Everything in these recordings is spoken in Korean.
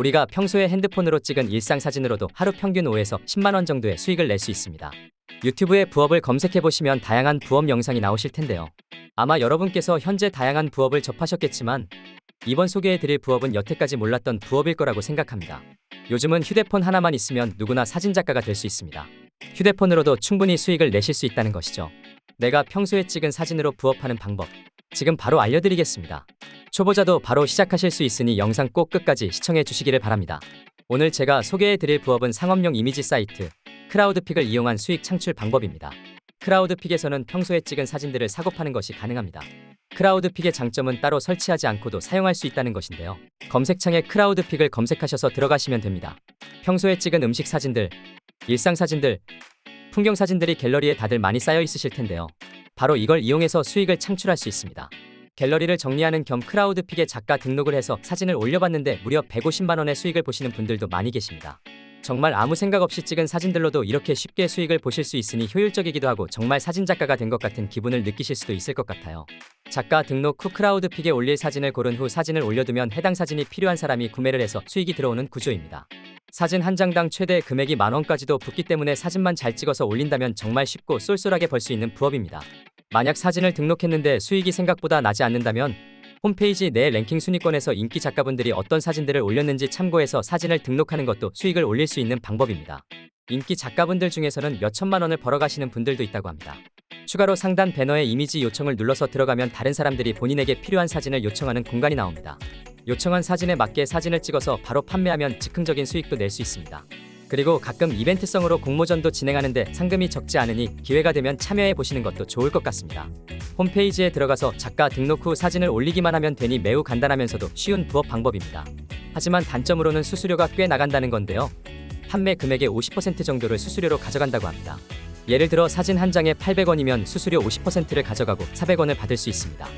우리가 평소에 핸드폰으로 찍은 일상 사진으로도 하루 평균 5에서 10만 원 정도의 수익을 낼 수 있습니다. 유튜브에 부업을 검색해 보시면 다양한 부업 영상이 나오실 텐데요. 아마 여러분께서 현재 다양한 부업을 접하셨겠지만 이번 소개해 드릴 부업은 여태까지 몰랐던 부업일 거라고 생각합니다. 요즘은 휴대폰 하나만 있으면 누구나 사진 작가가 될 수 있습니다. 휴대폰으로도 충분히 수익을 내실 수 있다는 것이죠. 내가 평소에 찍은 사진으로 부업하는 방법 지금 바로 알려드리겠습니다. 초보자도 바로 시작하실 수 있으니 영상 꼭 끝까지 시청해 주시기를 바랍니다. 오늘 제가 소개해 드릴 부업은 상업용 이미지 사이트 크라우드픽을 이용한 수익 창출 방법입니다. 크라우드픽에서는 평소에 찍은 사진들을 사고 파는 것이 가능합니다. 크라우드픽의 장점은 따로 설치하지 않고도 사용할 수 있다는 것인데요. 검색창에 크라우드픽을 검색하셔서 들어가시면 됩니다. 평소에 찍은 음식 사진들, 일상 사진들, 풍경 사진들이 갤러리에 다들 많이 쌓여 있으실 텐데요. 바로 이걸 이용해서 수익을 창출할 수 있습니다. 갤러리를 정리하는 겸 크라우드픽에 작가 등록을 해서 사진을 올려봤는데 무려 150만 원의 수익을 보시는 분들도 많이 계십니다. 정말 아무 생각 없이 찍은 사진들로도 이렇게 쉽게 수익을 보실 수 있으니 효율적이기도 하고 정말 사진 작가가 된 것 같은 기분을 느끼실 수도 있을 것 같아요. 작가 등록 후 크라우드픽에 올릴 사진을 고른 후 사진을 올려두면 해당 사진이 필요한 사람이 구매를 해서 수익이 들어오는 구조입니다. 사진 한 장당 최대 금액이 만 원까지도 붙기 때문에 사진만 잘 찍어서 올린다면 정말 쉽고 쏠쏠하게 벌 수 있는 부업입니다. 만약 사진을 등록했는데 수익이 생각보다 나지 않는다면 홈페이지 내 랭킹 순위권에서 인기 작가분들이 어떤 사진들을 올렸는지 참고해서 사진을 등록하는 것도 수익을 올릴 수 있는 방법입니다. 인기 작가분들 중에서는 몇 천만 원을 벌어가시는 분들도 있다고 합니다. 추가로 상단 배너에 이미지 요청을 눌러서 들어가면 다른 사람들이 본인에게 필요한 사진을 요청하는 공간이 나옵니다. 요청한 사진에 맞게 사진을 찍어서 바로 판매하면 즉흥적인 수익도 낼 수 있습니다. 그리고 가끔 이벤트성으로 공모전도 진행하는데 상금이 적지 않으니 기회가 되면 참여해 보시는 것도 좋을 것 같습니다. 홈페이지에 들어가서 작가 등록 후 사진을 올리기만 하면 되니 매우 간단하면서도 쉬운 부업 방법입니다. 하지만 단점으로는 수수료가 꽤 나간다는 건데요. 판매 금액의 50% 정도를 수수료로 가져간다고 합니다. 예를 들어 사진 한 장에 800원이면 수수료 50%를 가져가고 400원을 받을 수 있습니다.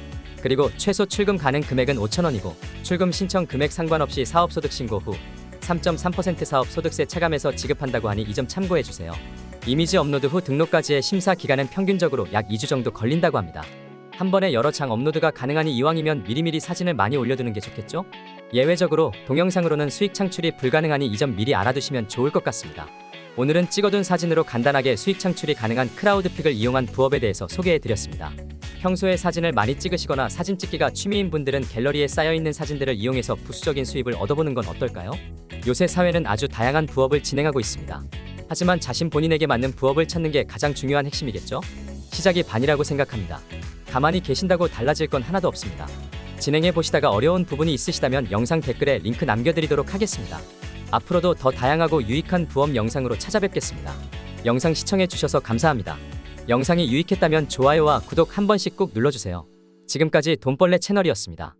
그리고 최소 출금 가능 금액은 5,000원이고 출금 신청 금액 상관없이 사업소득 신고 후 3.3% 사업 소득세 차감해서 지급한다고 하니 이 점 참고해 주세요. 이미지 업로드 후 등록까지의 심사 기간은 평균적으로 약 2주 정도 걸린다고 합니다. 한 번에 여러 장 업로드가 가능하니 이왕이면 미리미리 사진을 많이 올려두는 게 좋겠죠? 예외적으로 동영상으로는 수익 창출이 불가능하니 이 점 미리 알아두시면 좋을 것 같습니다. 오늘은 찍어둔 사진으로 간단하게 수익 창출이 가능한 크라우드픽을 이용한 부업에 대해서 소개해 드렸습니다. 평소에 사진을 많이 찍으시거나 사진 찍기가 취미인 분들은 갤러리에 쌓여있는 사진들을 이용해서 부수적인 수입을 얻어보는 건 어떨까요? 요새 사회는 아주 다양한 부업을 진행하고 있습니다. 하지만 자신 본인에게 맞는 부업을 찾는 게 가장 중요한 핵심이겠죠? 시작이 반이라고 생각합니다. 가만히 계신다고 달라질 건 하나도 없습니다. 진행해 보시다가 어려운 부분이 있으시다면 영상 댓글에 링크 남겨드리도록 하겠습니다. 앞으로도 더 다양하고 유익한 부업 영상으로 찾아뵙겠습니다. 영상 시청해 주셔서 감사합니다. 영상이 유익했다면 좋아요와 구독 한 번씩 꼭 눌러주세요. 지금까지 돈벌레 채널이었습니다.